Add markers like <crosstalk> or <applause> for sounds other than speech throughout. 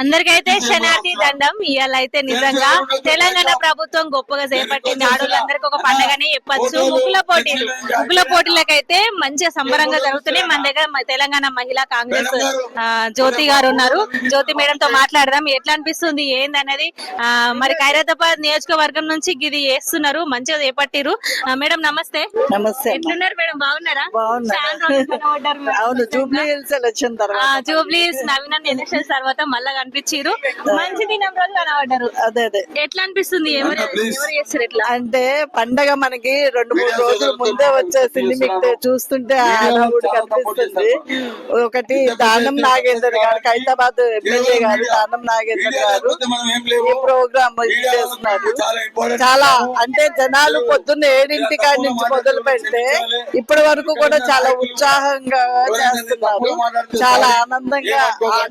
అందరికైతే <laughs> శనార్థి దండం. ఇవాళ అయితే నిజంగా తెలంగాణ ప్రభుత్వం గొప్పగా చేపట్టింది. ఆడవాళ్ళందరికీ ఒక పండగనే చెప్పొచ్చు. ముగ్గుల పోటీలు ముగ్గుల పోటీలకైతే మంచిగా సంబరంగా జరుగుతున్నాయి. మన దగ్గర తెలంగాణ మహిళా కాంగ్రెస్ ఆ, జ్యోతి గారు ఉన్నారు. జ్యోతి మేడం తో మాట్లాడదాం. ఎట్లా అనిపిస్తుంది? ఏందనేది? ఆ, మరి ఖైరతాబాద్ నియోజకవర్గం నుంచి ఇది చేస్తున్నారు. మంచిగా చేపట్టిరు మేడం నమస్తే. నమస్తే. ఎట్లున్నారు మేడం? బాగున్నారా. అవును జూబ్లీ హిల్స్ ఎలక్షన్ నవీన్ తర్వాత మళ్ళా కనిపించారు. మంచి దినం రోజు కనబడ్డారు. అదే అదే. ఎట్లా అనిపిస్తుంది? ఎవరు ఎవరు చేస్తారు ఎట్లా? అంటే పండగ మనకి రెండు మూడు రోజుల ముందే వచ్చేసింది. మీకు చూస్తుంటే ఆడవుడు కనిపిస్తుంది. ఒకటి దానం నాగేందర్ గారు హైదరాబాద్ ఎమ్మెల్యే గారు దానం నాగేందర్ గారు ఈ ప్రోగ్రామ్ చేస్తున్నారు. చాలా అంటే జనాలు పొద్దున్న ఏడింటి కాడి నుంచి మొదలు పెడితే ఇప్పటి వరకు కూడా చాలా ఉత్సాహంగా చేస్తున్నారు. చాలా ఆనందంగా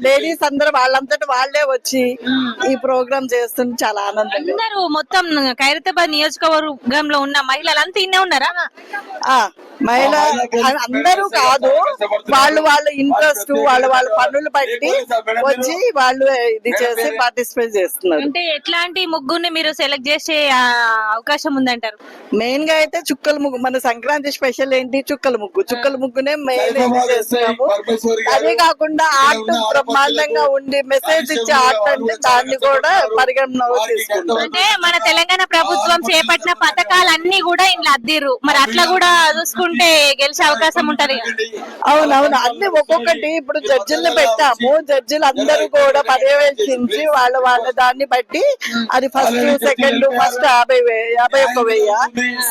లేడీస్ అందరూ వాళ్ళంతటి వాళ్ళే వచ్చి ఈ ప్రోగ్రామ్ చేస్తుంటే చాలా ఆనందంగా అందరూ మొత్తం ఖైరతాబాద్ నియోజకవర్గంలో ఉన్న మహిళలంతా ఇన్నే ఉన్నారా? ఆ మహిళ అందరూ కాదు. వాళ్ళు వాళ్ళ ఇంట్రెస్ట్ వాళ్ళ వాళ్ళ పనులు బట్టి వచ్చి వాళ్ళు ఇది చేసి పార్టిసిపేట్ చేస్తున్నారు. అంటే ఎట్లాంటి ముగ్గుని మీరు సెలెక్ట్ చేసే అవకాశం ఉందంటారు? మెయిన్గా అయితే చుక్కల ముగ్గు మన సంక్రాంతి స్పెషల్ ఏంటి? చుక్కల ముగ్గు. చుక్కల ముగ్గునే మెయిన్ చేస్తున్నాము? అదే కాకుండా ఆర్ట్ బ్రహ్మాండంగా ఉండి మెసేజ్ ఇచ్చే ఆర్ట్ అంటే దాన్ని కూడా పరిగణనలో తీసుకుంటాం అంటే మన తెలంగాణ ప్రభుత్వం చేపట్టిన పథకాలన్నీ కూడా ఇంట్లో అద్దిరు మరి అట్లా కూడా చూసుకుంటే గెలిచే అవకాశం ఉంటది. అవునవును అన్ని ఒక్కొక్కటి ఇప్పుడు జడ్జిల్ని పెట్టాము. జడ్జిలు అందరూ కూడా పర్యవేక్షించి వాళ్ళ వాళ్ళ దాన్ని బట్టి అది ఫస్ట్ సెకండ్ ఫస్ట్ యాభై యాభై ఒక్క వెయ్య?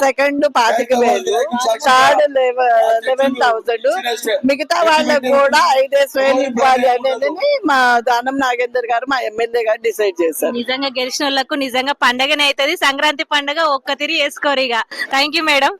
సెకండ్ పాతిక వేలు. థర్డ్ లెవెన్ థౌసండ్ మిగతా వాళ్ళకు కూడా ఐదేసి వేలు ఇవ్వాలి అనేది మా దానం నాగేందర్ గారు మా ఎమ్మెల్యే గారు డిసైడ్ చేశారు. నిజంగా గెలిచిన వాళ్ళకు నిజంగా పండగనే అవుతుంది సంక్రాంతి పండగ ఒక్క తిరిగి వేసుకోరు ఇక. Thank you madam